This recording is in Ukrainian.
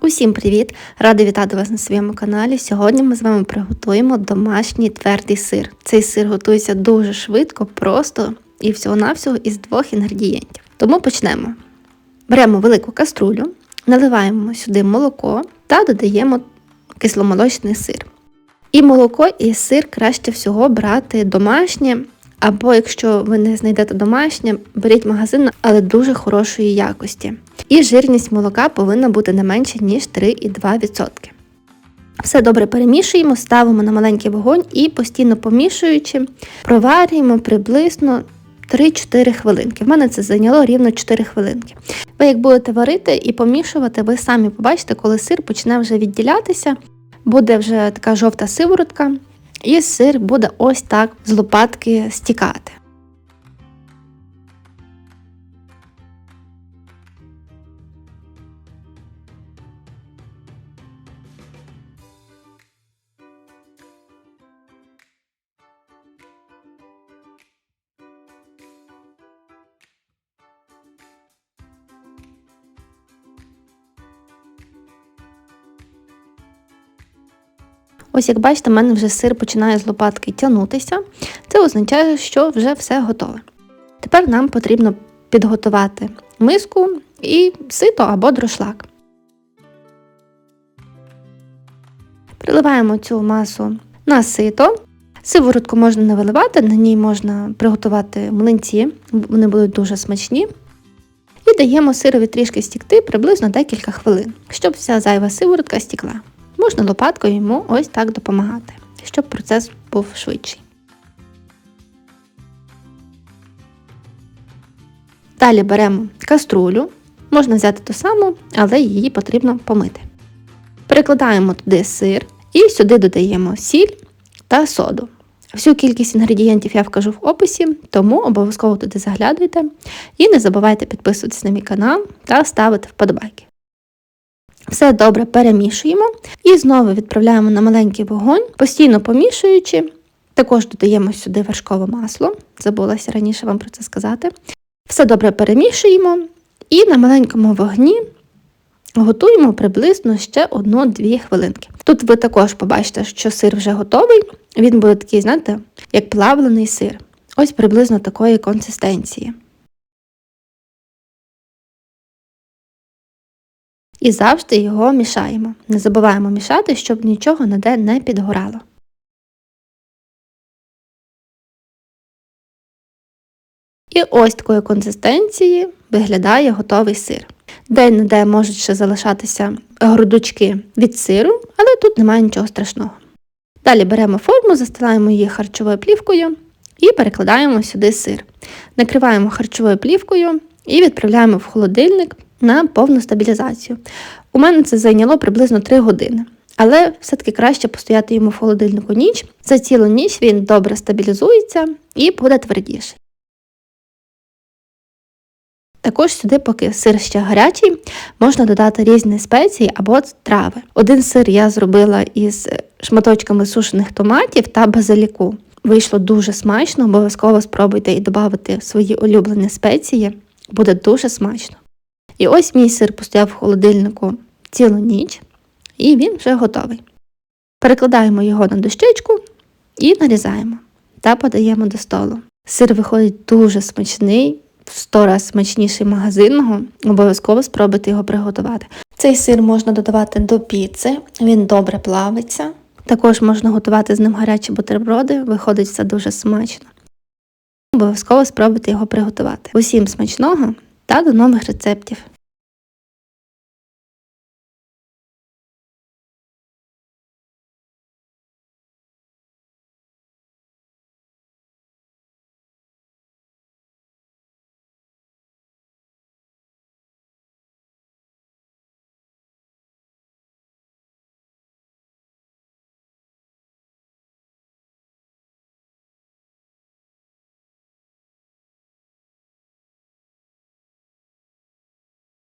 Усім привіт! Рада вітати вас на своєму каналі. Сьогодні ми з вами приготуємо домашній твердий сир. Цей сир готується дуже швидко, просто і всього-навсього із двох інгредієнтів. Тому почнемо. Беремо велику каструлю, наливаємо сюди молоко та додаємо кисломолочний сир. І молоко і сир краще всього брати домашнє, або якщо ви не знайдете домашнє, беріть магазин, але дуже хорошої якості. І жирність молока повинна бути не менше, ніж 3,2%. Все добре перемішуємо, ставимо на маленький вогонь і постійно помішуючи, проварюємо приблизно 3-4 хвилинки. В мене це зайняло рівно 4 хвилинки. Ви як будете варити і помішувати, ви самі побачите, коли сир почне вже відділятися, буде вже така жовта сиворотка, і сир буде ось так з лопатки стікати. Ось як бачите, в мене вже сир починає з лопатки тягнутися. Це означає, що вже все готове. Тепер нам потрібно підготувати миску і сито або дрошлак. Приливаємо цю масу на сито. Сиворотку можна не виливати, на ній можна приготувати млинці, вони будуть дуже смачні. І даємо сирові трішки стікти приблизно декілька хвилин, щоб вся зайва сиворотка стікла. Можна лопаткою йому ось так допомагати, щоб процес був швидший. Далі беремо каструлю, можна взяти ту саму, але її потрібно помити. Перекладаємо туди сир і сюди додаємо сіль та соду. Всю кількість інгредієнтів я вкажу в описі, тому обов'язково туди заглядуйте і не забувайте підписуватися на мій канал та ставити вподобайки. Все добре перемішуємо і знову відправляємо на маленький вогонь, постійно помішуючи. Також додаємо сюди вершкове масло, забулася раніше вам про це сказати. Все добре перемішуємо і на маленькому вогні готуємо приблизно ще 1-2 хвилинки. Тут ви також побачите, що сир вже готовий, він буде такий, знаєте, як плавлений сир. Ось приблизно такої консистенції. І завжди його мішаємо. Не забуваємо мішати, щоб нічого ніде не підгорало. І ось такої консистенції виглядає готовий сир. Де-не-де можуть ще залишатися грудочки від сиру, але тут немає нічого страшного. Далі беремо форму, застилаємо її харчовою плівкою і перекладаємо сюди сир. Накриваємо харчовою плівкою і відправляємо в холодильник на повну стабілізацію. У мене це зайняло приблизно 3 години. Але все-таки краще постояти йому в холодильнику ніч. За цілу ніч він добре стабілізується і буде твердіший. Також сюди, поки сир ще гарячий, можна додати різні спеції або трави. Один сир я зробила із шматочками сушених томатів та базиліку. Вийшло дуже смачно, обов'язково спробуйте і додати свої улюблені спеції, буде дуже смачно. І ось мій сир постояв в холодильнику цілу ніч, і він вже готовий. Перекладаємо його на дощечку і нарізаємо та подаємо до столу. Сир виходить дуже смачний, в 100 раз смачніший магазинного, обов'язково спробуйте його приготувати. Цей сир можна додавати до піци, він добре плавиться. Також можна готувати з ним гарячі бутерброди, виходить все дуже смачно. Обов'язково спробуйте його приготувати. Усім смачного та до нових рецептів!